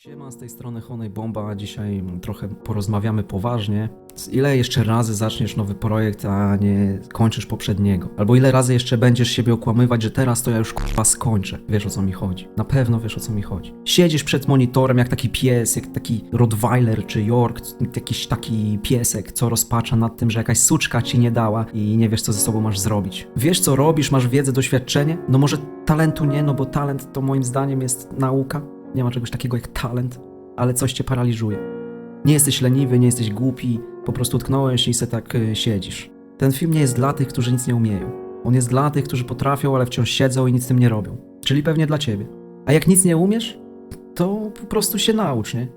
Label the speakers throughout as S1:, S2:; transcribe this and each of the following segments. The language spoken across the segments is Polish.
S1: Siema, z tej strony Honej Bomba. Dzisiaj trochę porozmawiamy poważnie. Ile jeszcze razy zaczniesz nowy projekt, a nie kończysz poprzedniego? Albo ile razy jeszcze będziesz siebie okłamywać, że teraz to ja już kurwa skończę? Wiesz o co mi chodzi. Na pewno wiesz o co mi chodzi. Siedzisz przed monitorem jak taki pies, jak taki Rottweiler czy York, jakiś taki piesek, co rozpacza nad tym, że jakaś suczka ci nie dała i nie wiesz co ze sobą masz zrobić. Wiesz co robisz, masz wiedzę, doświadczenie? No może talentu nie, no bo talent to moim zdaniem jest nauka. Nie ma czegoś takiego jak talent, ale coś cię paraliżuje. Nie jesteś leniwy, nie jesteś głupi, po prostu utknąłeś i se tak y, siedzisz. Ten film nie jest dla tych, którzy nic nie umieją. On jest dla tych, którzy potrafią, ale wciąż siedzą i nic z tym nie robią. Czyli pewnie dla ciebie. A jak nic nie umiesz, to po prostu się naucz, nie?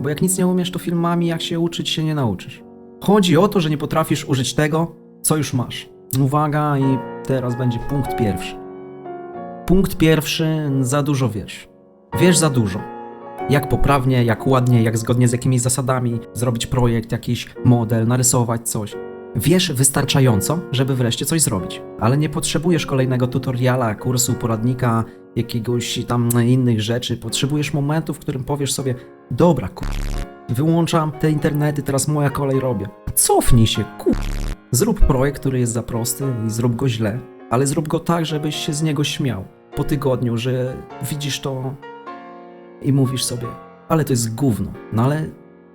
S1: Bo jak nic nie umiesz, to filmami jak się uczyć się nie nauczysz. Chodzi o to, że nie potrafisz użyć tego, co już masz. Uwaga i teraz będzie punkt pierwszy. Punkt pierwszy, za dużo wiesz. Wiesz za dużo. Jak poprawnie, jak ładnie, jak zgodnie z jakimiś zasadami zrobić projekt, jakiś model, narysować coś. Wiesz wystarczająco, żeby wreszcie coś zrobić, ale nie potrzebujesz kolejnego tutoriala, kursu, poradnika, jakiegoś tam innych rzeczy. Potrzebujesz momentu, w którym powiesz sobie: Dobra, kur... wyłączam te internety, teraz moja kolej robię. Cofnij się, kur... Zrób projekt, który jest za prosty i zrób go źle, ale zrób go tak, żebyś się z niego śmiał po tygodniu, że widzisz to i mówisz sobie, ale to jest gówno. No ale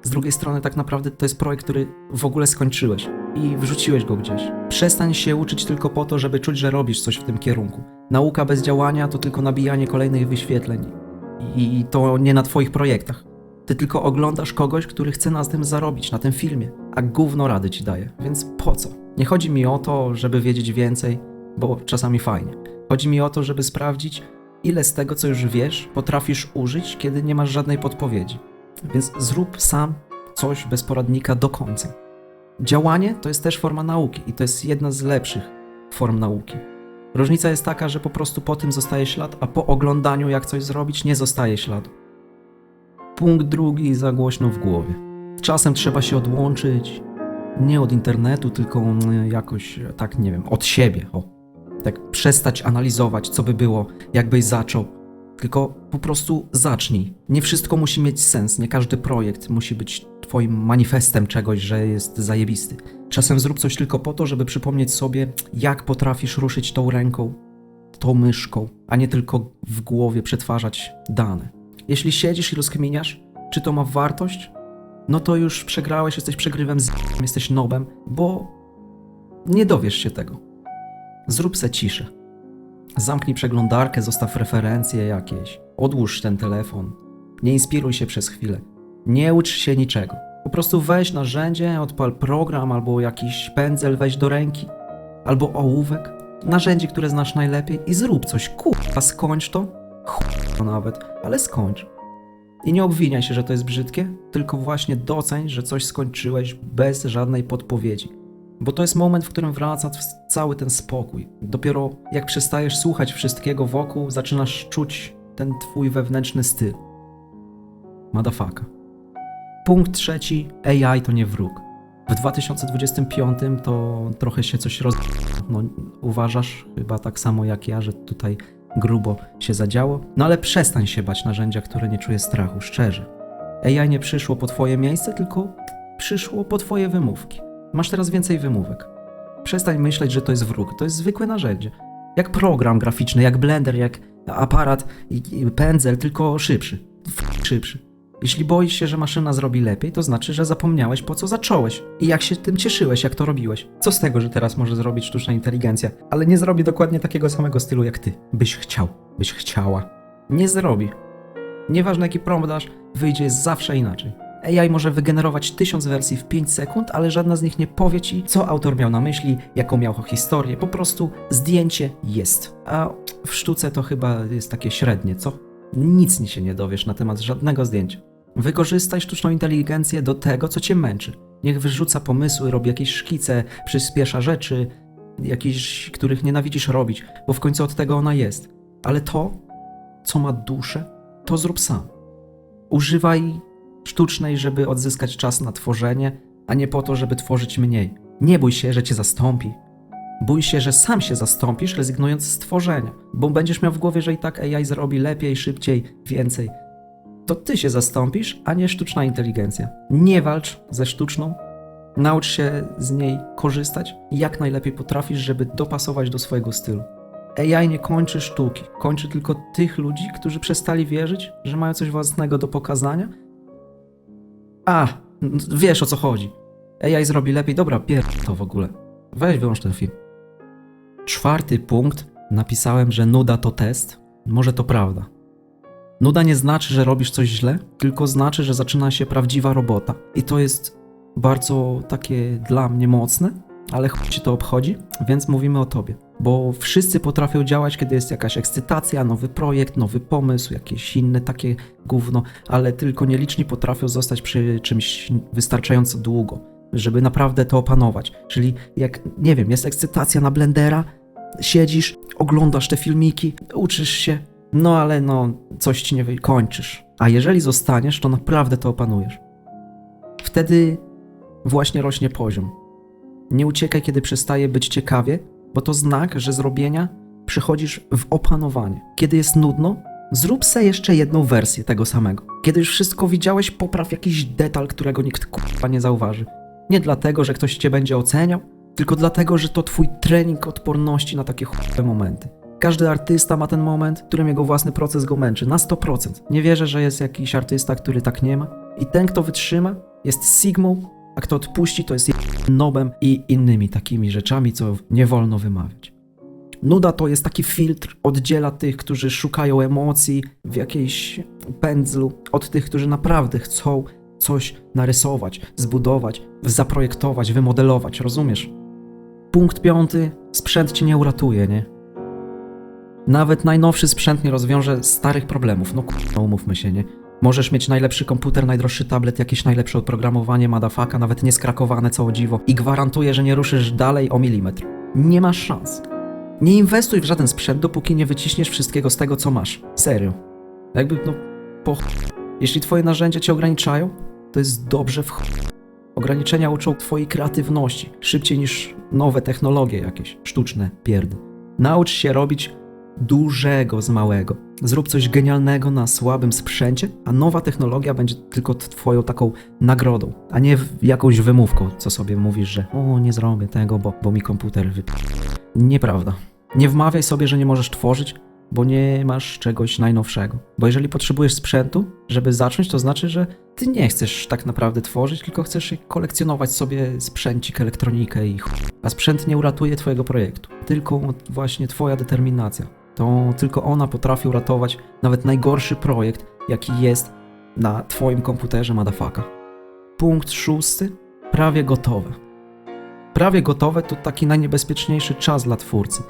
S1: z drugiej strony tak naprawdę to jest projekt, który w ogóle skończyłeś i wrzuciłeś go gdzieś. Przestań się uczyć tylko po to, żeby czuć, że robisz coś w tym kierunku. Nauka bez działania to tylko nabijanie kolejnych wyświetleń. I to nie na twoich projektach. Ty tylko oglądasz kogoś, który chce na tym zarobić, na tym filmie, a gówno rady ci daje, więc po co? Nie chodzi mi o to, żeby wiedzieć więcej, bo czasami fajnie. Chodzi mi o to, żeby sprawdzić, ile z tego, co już wiesz, potrafisz użyć, kiedy nie masz żadnej podpowiedzi. Więc zrób sam coś bez poradnika do końca. Działanie to jest też forma nauki i to jest jedna z lepszych form nauki. Różnica jest taka, że po prostu po tym zostaje ślad, a po oglądaniu, jak coś zrobić, nie zostaje śladu. Punkt drugi za głośno w głowie. Czasem trzeba się odłączyć, nie od internetu, tylko jakoś tak, nie wiem, od siebie. O, tak przestać analizować, co by było, jakbyś zaczął. Tylko po prostu zacznij. Nie wszystko musi mieć sens, nie każdy projekt musi być twoim manifestem czegoś, że jest zajebisty. Czasem zrób coś tylko po to, żeby przypomnieć sobie, jak potrafisz ruszyć tą ręką, tą myszką, a nie tylko w głowie przetwarzać dane. Jeśli siedzisz i rozkminiasz, czy to ma wartość, no to już przegrałeś, jesteś przegrywem, z jesteś nobem, bo nie dowiesz się tego. Zrób se ciszę. Zamknij przeglądarkę, zostaw referencje jakieś. Odłóż ten telefon. Nie inspiruj się przez chwilę. Nie ucz się niczego. Po prostu weź narzędzie, odpal program albo jakiś pędzel weź do ręki. Albo ołówek. Narzędzie, które znasz najlepiej i zrób coś. Kurwa, skończ to. Chuj nawet, ale skończ. I nie obwiniaj się, że to jest brzydkie, tylko właśnie doceń, że coś skończyłeś bez żadnej podpowiedzi. Bo to jest moment, w którym wraca cały ten spokój. Dopiero jak przestajesz słuchać wszystkiego wokół, zaczynasz czuć ten twój wewnętrzny styl. Madafaka. Punkt trzeci. AI to nie wróg. W 2025 to trochę się coś roz... No, uważasz chyba tak samo jak ja, że tutaj grubo się zadziało. No ale przestań się bać narzędzia, które nie czuje strachu, szczerze. AI nie przyszło po twoje miejsce, tylko przyszło po twoje wymówki. Masz teraz więcej wymówek. Przestań myśleć, że to jest wróg. To jest zwykłe narzędzie. Jak program graficzny, jak blender, jak aparat i, i pędzel, tylko szybszy. Szybszy. Jeśli boisz się, że maszyna zrobi lepiej, to znaczy, że zapomniałeś po co zacząłeś i jak się tym cieszyłeś, jak to robiłeś. Co z tego, że teraz może zrobić sztuczna inteligencja, ale nie zrobi dokładnie takiego samego stylu jak ty. Byś chciał, byś chciała. Nie zrobi. Nieważne jaki prompt dasz, wyjdzie zawsze inaczej. AI może wygenerować tysiąc wersji w 5 sekund, ale żadna z nich nie powie ci, co autor miał na myśli, jaką miał historię. Po prostu zdjęcie jest. A w sztuce to chyba jest takie średnie, co? Nic nie się nie dowiesz na temat żadnego zdjęcia. Wykorzystaj sztuczną inteligencję do tego, co cię męczy. Niech wyrzuca pomysły, robi jakieś szkice, przyspiesza rzeczy, jakieś, których nienawidzisz robić, bo w końcu od tego ona jest. Ale to, co ma duszę, to zrób sam. Używaj sztucznej, żeby odzyskać czas na tworzenie, a nie po to, żeby tworzyć mniej. Nie bój się, że cię zastąpi. Bój się, że sam się zastąpisz, rezygnując z tworzenia, bo będziesz miał w głowie, że i tak AI zrobi lepiej, szybciej, więcej. to ty się zastąpisz, a nie sztuczna inteligencja. Nie walcz ze sztuczną, naucz się z niej korzystać jak najlepiej potrafisz, żeby dopasować do swojego stylu. AI nie kończy sztuki, kończy tylko tych ludzi, którzy przestali wierzyć, że mają coś własnego do pokazania. A, wiesz o co chodzi. AI zrobi lepiej, dobra, pier to w ogóle. Weź wyłącz ten film. Czwarty punkt. Napisałem, że nuda to test. Może to prawda. Nuda nie znaczy, że robisz coś źle, tylko znaczy, że zaczyna się prawdziwa robota. I to jest bardzo takie dla mnie mocne, ale chuj ci to obchodzi, więc mówimy o tobie. Bo wszyscy potrafią działać, kiedy jest jakaś ekscytacja, nowy projekt, nowy pomysł, jakieś inne takie gówno, ale tylko nieliczni potrafią zostać przy czymś wystarczająco długo, żeby naprawdę to opanować. Czyli jak, nie wiem, jest ekscytacja na Blendera, siedzisz, oglądasz te filmiki, uczysz się, no ale no, coś ci nie wykończysz. A jeżeli zostaniesz, to naprawdę to opanujesz. Wtedy właśnie rośnie poziom. Nie uciekaj, kiedy przestaje być ciekawie, bo to znak, że z robienia przychodzisz w opanowanie. Kiedy jest nudno, zrób se jeszcze jedną wersję tego samego. Kiedy już wszystko widziałeś, popraw jakiś detal, którego nikt kurwa nie zauważy. Nie dlatego, że ktoś cię będzie oceniał, tylko dlatego, że to twój trening odporności na takie chujowe momenty. Każdy artysta ma ten moment, w którym jego własny proces go męczy, na 100%. Nie wierzę, że jest jakiś artysta, który tak nie ma. I ten, kto wytrzyma, jest Sigmą, a kto odpuści, to jest nobem i innymi takimi rzeczami, co nie wolno wymawiać. Nuda to jest taki filtr, oddziela tych, którzy szukają emocji w jakiejś pędzlu, od tych, którzy naprawdę chcą coś narysować, zbudować, zaprojektować, wymodelować, rozumiesz? Punkt piąty, sprzęt ci nie uratuje, nie? Nawet najnowszy sprzęt nie rozwiąże starych problemów, no kurwa, umówmy się, nie? Możesz mieć najlepszy komputer, najdroższy tablet, jakieś najlepsze oprogramowanie, madafaka, nawet nieskrakowane, co dziwo i gwarantuję, że nie ruszysz dalej o milimetr. Nie masz szans. Nie inwestuj w żaden sprzęt, dopóki nie wyciśniesz wszystkiego z tego, co masz. Serio. Jakby, no, po ch... Jeśli twoje narzędzia cię ograniczają, to jest dobrze w ch... Ograniczenia uczą twojej kreatywności, szybciej niż nowe technologie jakieś, sztuczne pierdy. Naucz się robić dużego z małego. Zrób coś genialnego na słabym sprzęcie, a nowa technologia będzie tylko twoją taką nagrodą, a nie jakąś wymówką, co sobie mówisz, że o, nie zrobię tego, bo, bo mi komputer wyp... Nieprawda. Nie wmawiaj sobie, że nie możesz tworzyć, bo nie masz czegoś najnowszego. Bo jeżeli potrzebujesz sprzętu, żeby zacząć, to znaczy, że ty nie chcesz tak naprawdę tworzyć, tylko chcesz kolekcjonować sobie sprzęcik, elektronikę i chuj. A sprzęt nie uratuje twojego projektu. Tylko właśnie twoja determinacja. To tylko ona potrafi uratować nawet najgorszy projekt, jaki jest na twoim komputerze, madafaka. Punkt szósty. Prawie gotowe. Prawie gotowe to taki najniebezpieczniejszy czas dla twórcy.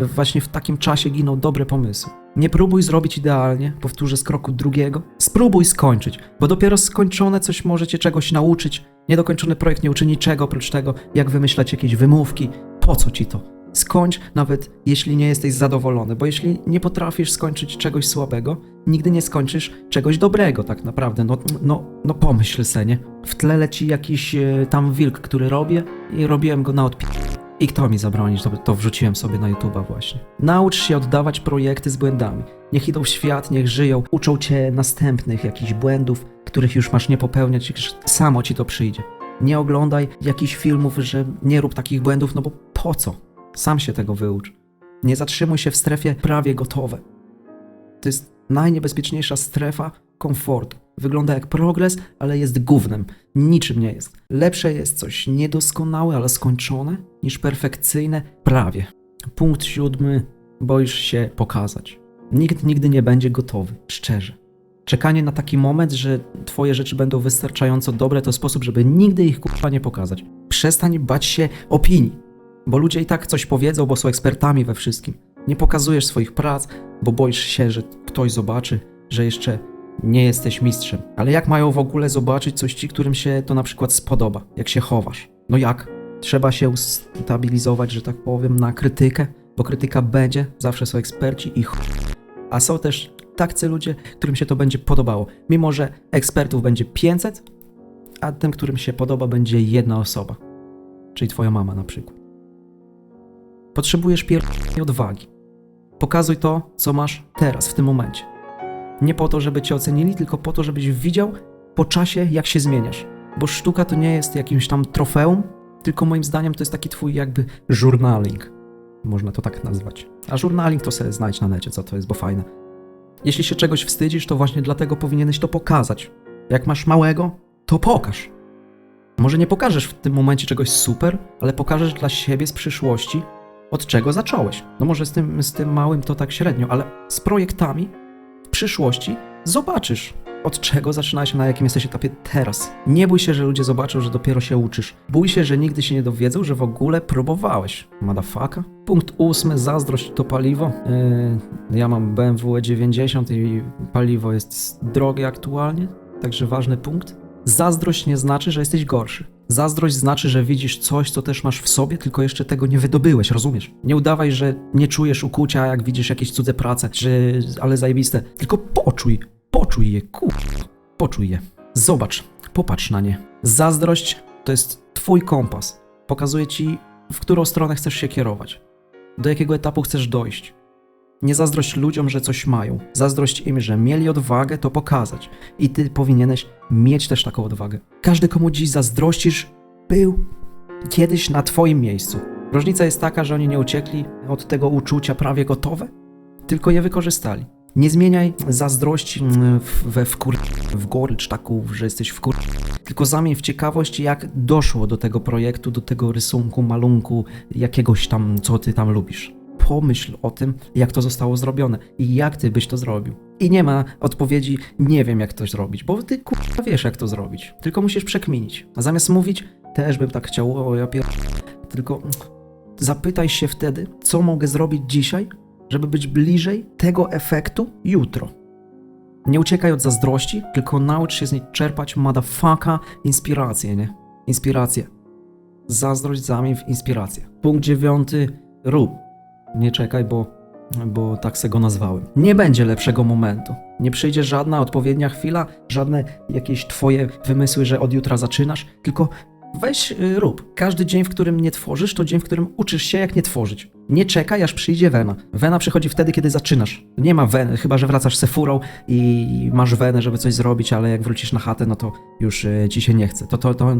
S1: Właśnie w takim czasie giną dobre pomysły. Nie próbuj zrobić idealnie, powtórzę z kroku drugiego. Spróbuj skończyć, bo dopiero skończone coś może cię czegoś nauczyć. Niedokończony projekt nie uczy niczego oprócz tego, jak wymyślać jakieś wymówki. Po co ci to? Skończ, nawet jeśli nie jesteś zadowolony, bo jeśli nie potrafisz skończyć czegoś słabego, nigdy nie skończysz czegoś dobrego, tak naprawdę. No, no, no pomyśl se, nie? W tle leci jakiś e, tam wilk, który robię i robiłem go na odpi... I kto mi zabroni, to, to wrzuciłem sobie na YouTube'a właśnie. Naucz się oddawać projekty z błędami. Niech idą w świat, niech żyją, uczą cię następnych jakichś błędów, których już masz nie popełniać, już samo ci to przyjdzie. Nie oglądaj jakichś filmów, że nie rób takich błędów, no bo po co? Sam się tego wyucz. Nie zatrzymuj się w strefie prawie gotowe. To jest najniebezpieczniejsza strefa komfortu. Wygląda jak progres, ale jest gównem. Niczym nie jest. Lepsze jest coś niedoskonałe, ale skończone, niż perfekcyjne prawie. Punkt siódmy. Boisz się pokazać. Nikt nigdy nie będzie gotowy, szczerze. Czekanie na taki moment, że twoje rzeczy będą wystarczająco dobre, to sposób, żeby nigdy ich kurwa nie pokazać. Przestań bać się opinii, bo ludzie i tak coś powiedzą, bo są ekspertami we wszystkim. Nie pokazujesz swoich prac, bo boisz się, że ktoś zobaczy, że jeszcze nie jesteś mistrzem. Ale jak mają w ogóle zobaczyć coś ci, którym się to na przykład spodoba? Jak się chowasz? No jak? Trzeba się ustabilizować, że tak powiem, na krytykę, bo krytyka będzie, zawsze są eksperci i ch... A są też tacy ludzie, którym się to będzie podobało. Mimo, że ekspertów będzie 500, a tym, którym się podoba, będzie jedna osoba. Czyli twoja mama na przykład. Potrzebujesz pierwszej odwagi. Pokazuj to, co masz teraz, w tym momencie. Nie po to, żeby cię ocenili, tylko po to, żebyś widział po czasie, jak się zmieniasz. Bo sztuka to nie jest jakimś tam trofeum, tylko moim zdaniem to jest taki twój jakby journaling. Można to tak nazwać. A journaling to sobie znajdź na necie, co to jest, bo fajne. Jeśli się czegoś wstydzisz, to właśnie dlatego powinieneś to pokazać. Jak masz małego, to pokaż. Może nie pokażesz w tym momencie czegoś super, ale pokażesz dla siebie z przyszłości, od czego zacząłeś. No może z tym, z tym małym to tak średnio, ale z projektami w przyszłości zobaczysz, od czego zaczynałeś, na jakim jesteś etapie teraz. Nie bój się, że ludzie zobaczą, że dopiero się uczysz. Bój się, że nigdy się nie dowiedzą, że w ogóle próbowałeś. Madafaka. Punkt ósmy, zazdrość to paliwo. Yy, ja mam BMW E90 i paliwo jest drogie aktualnie, także ważny punkt. Zazdrość nie znaczy, że jesteś gorszy. Zazdrość znaczy, że widzisz coś, co też masz w sobie, tylko jeszcze tego nie wydobyłeś, rozumiesz? Nie udawaj, że nie czujesz ukucia, jak widzisz jakieś cudze prace, czy ale zajebiste. Tylko poczuj, poczuj je, kur... Poczuj je. Zobacz, popatrz na nie. Zazdrość to jest twój kompas. Pokazuje ci, w którą stronę chcesz się kierować. Do jakiego etapu chcesz dojść. Nie zazdrość ludziom, że coś mają. Zazdrość im, że mieli odwagę to pokazać. I ty powinieneś mieć też taką odwagę. Każdy, komu dziś zazdrościsz, był kiedyś na twoim miejscu. Różnica jest taka, że oni nie uciekli od tego uczucia prawie gotowe, tylko je wykorzystali. Nie zmieniaj zazdrości mm, w- we wkur... w gorycz taką, że jesteś wkur... Tylko zamień w ciekawość, jak doszło do tego projektu, do tego rysunku, malunku, jakiegoś tam, co ty tam lubisz pomyśl o tym, jak to zostało zrobione i jak ty byś to zrobił. I nie ma odpowiedzi, nie wiem jak to zrobić, bo ty kurwa wiesz jak to zrobić. Tylko musisz przekminić. A zamiast mówić, też bym tak chciał, o ja pier... Tylko zapytaj się wtedy, co mogę zrobić dzisiaj, żeby być bliżej tego efektu jutro. Nie uciekaj od zazdrości, tylko naucz się z niej czerpać motherfucka inspirację, nie? Inspirację. Zazdrość zamień w inspirację. Punkt dziewiąty. Rób. Nie czekaj, bo, bo tak se go nazwałem. Nie będzie lepszego momentu. Nie przyjdzie żadna odpowiednia chwila, żadne jakieś twoje wymysły, że od jutra zaczynasz, tylko weź y, rób. Każdy dzień, w którym nie tworzysz, to dzień, w którym uczysz się, jak nie tworzyć. Nie czekaj, aż przyjdzie wena. Wena przychodzi wtedy, kiedy zaczynasz. Nie ma weny, chyba że wracasz se furą i masz wenę, żeby coś zrobić, ale jak wrócisz na chatę, no to już y, ci się nie chce. To, to, to,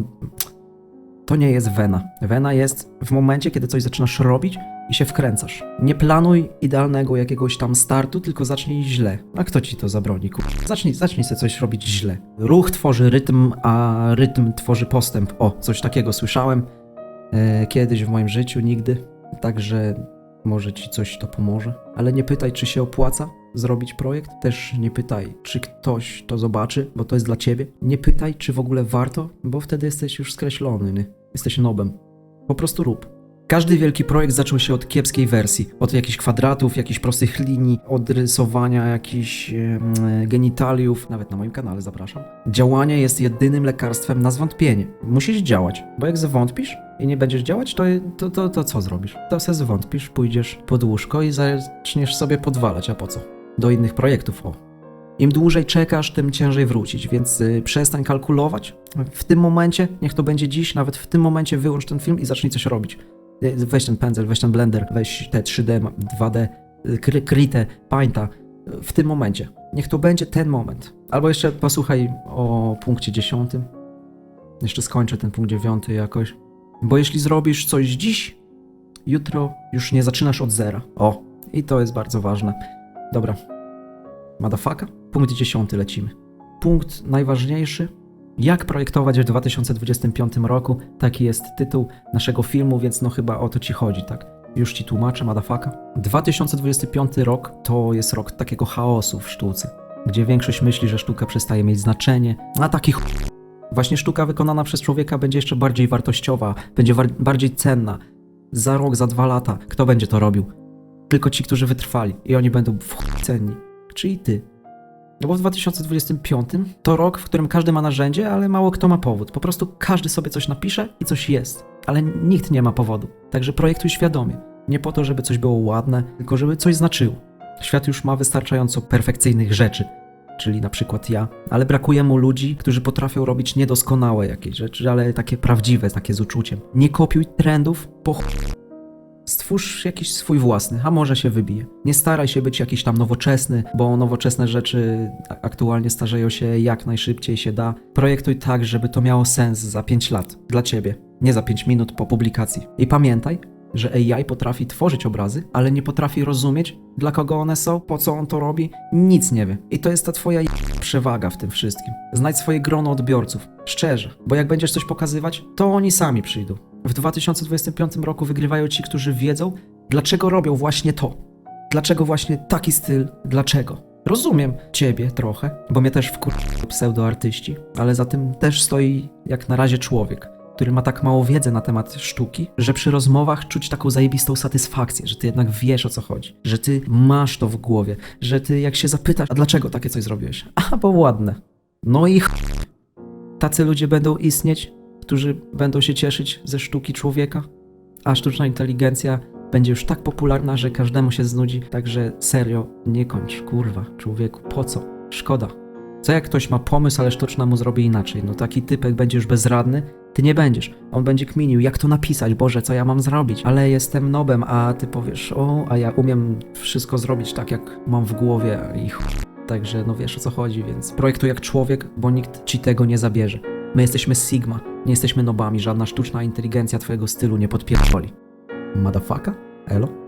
S1: to nie jest wena. Wena jest w momencie, kiedy coś zaczynasz robić i się wkręcasz. Nie planuj idealnego jakiegoś tam startu, tylko zacznij źle. A kto ci to zabroni? Kur... Zacznij, zacznij sobie coś robić źle. Ruch tworzy rytm, a rytm tworzy postęp. O, coś takiego słyszałem e, kiedyś w moim życiu, nigdy. Także może ci coś to pomoże. Ale nie pytaj, czy się opłaca zrobić projekt. Też nie pytaj, czy ktoś to zobaczy, bo to jest dla ciebie. Nie pytaj, czy w ogóle warto, bo wtedy jesteś już skreślony, nie? Jesteś nobem. Po prostu rób. Każdy wielki projekt zaczął się od kiepskiej wersji, od jakichś kwadratów, jakichś prostych linii, od rysowania jakichś genitaliów, nawet na moim kanale zapraszam. Działanie jest jedynym lekarstwem na zwątpienie. Musisz działać, bo jak zwątpisz i nie będziesz działać, to, to, to, to co zrobisz? To se zwątpisz, pójdziesz pod łóżko i zaczniesz sobie podwalać, a po co? Do innych projektów, o. Im dłużej czekasz, tym ciężej wrócić, więc y, przestań kalkulować. W tym momencie, niech to będzie dziś, nawet w tym momencie wyłącz ten film i zacznij coś robić. Y, Weź ten pędzel, weź ten blender, weź te 3D, ma- 2D, y, Krite, Painta. W tym momencie. Niech to będzie ten moment. Albo jeszcze posłuchaj o punkcie 10. Jeszcze skończę ten punkt 9 jakoś. Bo jeśli zrobisz coś dziś, jutro już nie zaczynasz od zera. O, i to jest bardzo ważne. Dobra. Madafaka? Punkt 10 lecimy. Punkt najważniejszy. Jak projektować w 2025 roku? Taki jest tytuł naszego filmu, więc no chyba o to ci chodzi, tak? Już ci tłumaczę, madafaka. 2025 rok to jest rok takiego chaosu w sztuce, gdzie większość myśli, że sztuka przestaje mieć znaczenie, a takich Właśnie sztuka wykonana przez człowieka będzie jeszcze bardziej wartościowa, będzie war- bardziej cenna. Za rok, za dwa lata, kto będzie to robił? Tylko ci, którzy wytrwali i oni będą w cenni. Czyli ty. No bo w 2025 to rok, w którym każdy ma narzędzie, ale mało kto ma powód. Po prostu każdy sobie coś napisze i coś jest, ale nikt nie ma powodu. Także projektuj świadomie. Nie po to, żeby coś było ładne, tylko żeby coś znaczyło. Świat już ma wystarczająco perfekcyjnych rzeczy, czyli na przykład ja, ale brakuje mu ludzi, którzy potrafią robić niedoskonałe jakieś rzeczy, ale takie prawdziwe, takie z uczuciem. Nie kopiuj trendów po. Stwórz jakiś swój własny, a może się wybije. Nie staraj się być jakiś tam nowoczesny, bo nowoczesne rzeczy aktualnie starzeją się jak najszybciej się da. Projektuj tak, żeby to miało sens za 5 lat. Dla ciebie. Nie za 5 minut po publikacji. I pamiętaj, że AI potrafi tworzyć obrazy, ale nie potrafi rozumieć, dla kogo one są, po co on to robi, nic nie wie. I to jest ta twoja przewaga w tym wszystkim. Znajdź swoje grono odbiorców, szczerze, bo jak będziesz coś pokazywać, to oni sami przyjdą. W 2025 roku wygrywają ci, którzy wiedzą, dlaczego robią właśnie to. Dlaczego właśnie taki styl, dlaczego. Rozumiem ciebie trochę, bo mnie też wkur... pseudoartyści, ale za tym też stoi jak na razie człowiek, który ma tak mało wiedzy na temat sztuki, że przy rozmowach czuć taką zajebistą satysfakcję, że ty jednak wiesz o co chodzi, że ty masz to w głowie, że ty jak się zapytasz, a dlaczego takie coś zrobiłeś? A, bo ładne. No i ch... tacy ludzie będą istnieć, którzy będą się cieszyć ze sztuki człowieka, a sztuczna inteligencja będzie już tak popularna, że każdemu się znudzi, także serio, nie kończ, kurwa, człowieku, po co? Szkoda. Co jak ktoś ma pomysł, ale sztuczna mu zrobi inaczej? No taki typek będzie już bezradny, ty nie będziesz. On będzie kminił, jak to napisać, Boże, co ja mam zrobić? Ale jestem nobem, a ty powiesz, o, a ja umiem wszystko zrobić tak, jak mam w głowie i. Także no wiesz o co chodzi, więc projektuj jak człowiek, bo nikt ci tego nie zabierze. My jesteśmy Sigma, nie jesteśmy nobami, żadna sztuczna inteligencja twojego stylu nie podpierdoli. Motherfucker? Elo?